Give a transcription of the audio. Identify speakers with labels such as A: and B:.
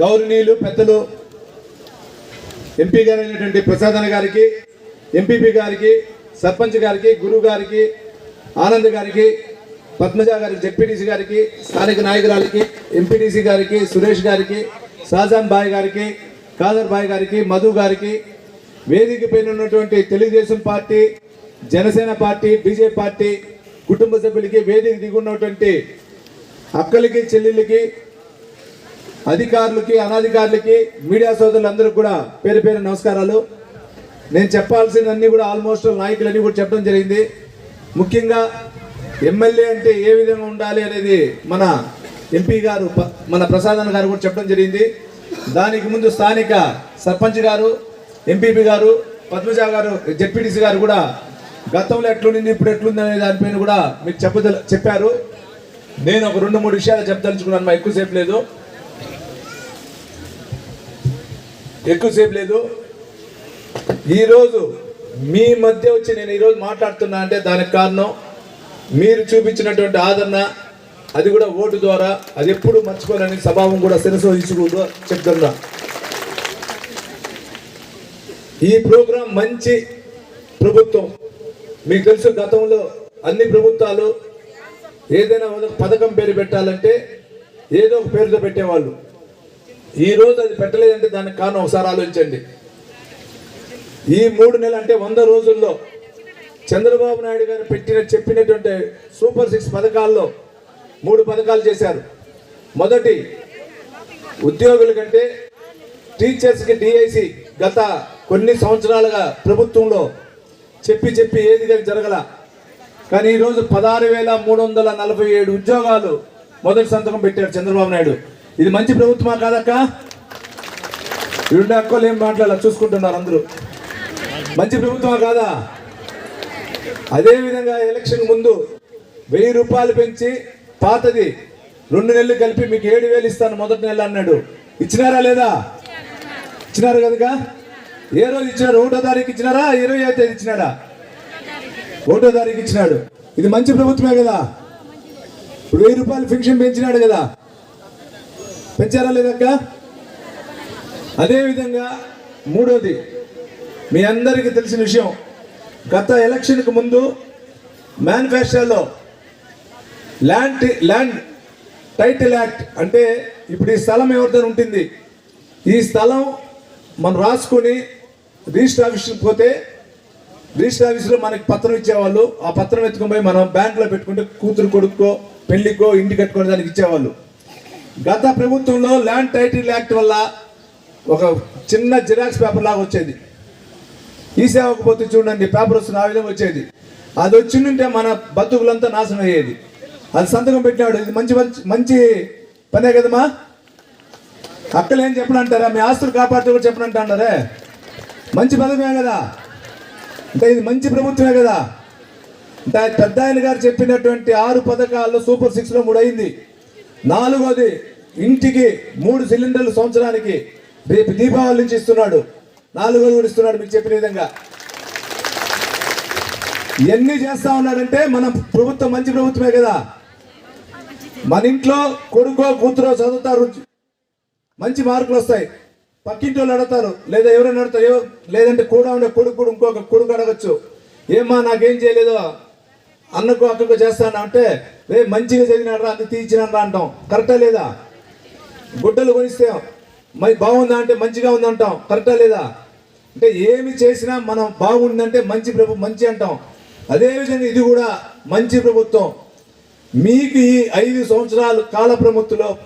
A: గౌరవనీయులు పెద్దలు ఎంపీ గారైనటువంటి అయినటువంటి ప్రసాదన గారికి ఎంపీపీ గారికి సర్పంచ్ గారికి గురువు గారికి ఆనంద్ గారికి పద్మజ గారికి జెడ్పీటీసీ గారికి స్థానిక నాయకురాలకి ఎంపీటీసీ గారికి సురేష్ గారికి షాజాన్ బాయ్ గారికి కాదర్ బాయ్ గారికి మధు గారికి వేదిక పైన ఉన్నటువంటి Telugu Desam party Jana Sena party BJP party కుటుంబ సభ్యులకి వేదిక దిగున్నటువంటి అక్కలకి చెల్లెళ్ళకి అధికారులకి అనాధికారులకి మీడియా సోదరులందరికీ కూడా పేరు పేరు నమస్కారాలు. నేను చెప్పాల్సినవన్నీ కూడా ఆల్మోస్ట్ నాయకులన్నీ కూడా చెప్పడం జరిగింది. ముఖ్యంగా ఎమ్మెల్యే అంటే ఏ విధంగా ఉండాలి అనేది మన ఎంపీ గారు మన ప్రసాదన్ గారు కూడా చెప్పడం జరిగింది. దానికి ముందు స్థానిక సర్పంచ్ గారు ఎంపీపీ గారు పద్మజ గారు జెడ్పీటీసీ గారు కూడా గతంలో ఎట్లుండింది ఇప్పుడు ఎట్లుంది అనే దానిపైన కూడా మీకు చెప్పదల చెప్పారు. నేను ఒక రెండు మూడు విషయాలు చెప్పదలుచుకున్నాను మా ఎక్కువసేపు లేదు. ఎక్కువసేపు లేదు. ఈరోజు మీ మధ్య వచ్చి నేను ఈరోజు మాట్లాడుతున్నా అంటే దానికి కారణం మీరు చూపించినటువంటి ఆదరణ అది కూడా ఓటు ద్వారా అది ఎప్పుడు మర్చిపోలేని స్వభావం కూడా శిరస్సు చెప్తున్నా. ఈ ప్రోగ్రాం మంచి ప్రభుత్వం. మీకు తెలుసు గతంలో అన్ని ప్రభుత్వాలు ఏదైనా ఒక పథకం పేరు పెట్టాలంటే ఏదో ఒక పేరుతో పెట్టేవాళ్ళు. ఈ రోజు అది పెట్టలేదంటే దానికి కారణం ఒకసారి ఆలోచించండి. ఈ మూడు నెలలు అంటే వంద రోజుల్లో చంద్రబాబు నాయుడు గారు పెట్టిన చెప్పినటువంటి సూపర్ సిక్స్ పథకాల్లో మూడు పథకాలు చేశారు. మొదటి ఉద్యోగుల కంటే టీచర్స్కి డిఐసి గత కొన్ని సంవత్సరాలుగా ప్రభుత్వంలో చెప్పి చెప్పి ఏది కానీ జరగల. కానీ ఈరోజు పదహారు వేల మూడు వందల నలభై ఏడు ఉద్యోగాలు మొదటి సంతకం పెట్టారు చంద్రబాబు నాయుడు. ఇది మంచి ప్రభుత్వమా కాదక్క? రెండు అక్కలు ఏం మాట్లాడాలి? చూసుకుంటున్నారు అందరూ. మంచి ప్రభుత్వమా కాదా? అదేవిధంగా ఎలక్షన్ ముందు వెయ్యి రూపాయలు పెంచి పాతది రెండు నెలలు కలిపి మీకు ఏడు వేలు ఇస్తాను మొదటి నెల అన్నాడు. ఇచ్చినారా లేదా? ఇచ్చినారు కనుక ఏ రోజు ఇచ్చినారు? ఒకటో తారీఖు ఇచ్చినారా? ఇరవై ఐదు తేదీ ఇచ్చినాడా? ఒకటో తారీఖు ఇచ్చినాడు. ఇది మంచి ప్రభుత్వమే కదా? ఇప్పుడు వెయ్యి రూపాయలు ఫిక్షన్ పెంచినాడు కదా? పెంచారా లేదక్క? అదేవిధంగా మూడోది మీ అందరికీ తెలిసిన విషయం. గత ఎలక్షన్కి ముందు మేనిఫెస్టోలో ల్యాండ్ ల్యాండ్ టైటిల్ యాక్ట్ అంటే ఇప్పుడు ఈ స్థలం ఎవరితో ఉంటుంది. ఈ స్థలం మనం రాసుకొని రిజిస్టర్ ఆఫీస్కి పోతే రిజిస్టర్ ఆఫీస్లో మనకి పత్రం ఇచ్చేవాళ్ళు. ఆ పత్రం ఎత్తుకొని పోయి మనం బ్యాంకులో పెట్టుకుంటే కూతురు కొడుకో పెళ్ళికో ఇంటి కట్టుకోవడానికి దానికి ఇచ్చేవాళ్ళు. గత ప్రభుత్వంలో ల్యాండ్ టైటిల్ యాక్ట్ వల్ల ఒక చిన్న జిరాక్స్ పేపర్ లాగా వచ్చేది. ఈ సేవకు పోతే చూడండి పేపర్ వస్తున్న ఆ విధంగా వచ్చేది. అది వచ్చిందంటే మన బతుకులంతా నాశనం అయ్యేది. అది సంతకం పెట్టినాడు. ఇది మంచి మంచి పనే కదమ్మా? అక్కలు ఏం చెప్పనంటారా? మీ ఆస్తులు కాపాడుతూ కూడా చెప్పనంటారే మంచి పదమే కదా? అంటే ఇది మంచి ప్రభుత్వమే కదా? అంటే పెద్ద ఆయన గారు చెప్పినటువంటి ఆరు పథకాల్లో సూపర్ సిక్స్లో మూడు అయింది నాలుగోది ఇంటికి మూడు సిలిండర్లు సంవత్సరానికి రేపు దీపావళి నుంచి ఇస్తున్నాడు. నాలుగోది కూడా ఇస్తున్నాడు మీకు చెప్పిన విధంగా. ఇవన్నీ చేస్తా ఉన్నాడంటే మన ప్రభుత్వం మంచి ప్రభుత్వమే కదా. మన ఇంట్లో కొడుకో కూతురో చదువుతారు. మంచి మార్కులు వస్తాయి. పక్కింటి వాళ్ళు అడతారు లేదా ఎవరైనా అడతారు లేదంటే కూడా ఉండే కొడుకు కూడా ఇంకొక కొడుకు అడగచ్చు. ఏమ్మా నాకేం చేయలేదు? అన్నకు అక్కకు చేస్తాను అంటే రే మంచిగా చదివినాడు రా అంత తీర్చినాడు రా అంటాం. కరెక్టా లేదా? గుడ్డలు కొనిస్తే మరి బాగుందా? అంటే మంచిగా ఉందంటాం కరెక్టా లేదా? అంటే ఏమి చేసినా మనం బాగుందంటే మంచి ప్రభు మంచి అంటాం. అదేవిధంగా ఇది కూడా మంచి ప్రభుత్వం. మీకు ఈ ఐదు సంవత్సరాలు కాల ప్రభుత్వంలో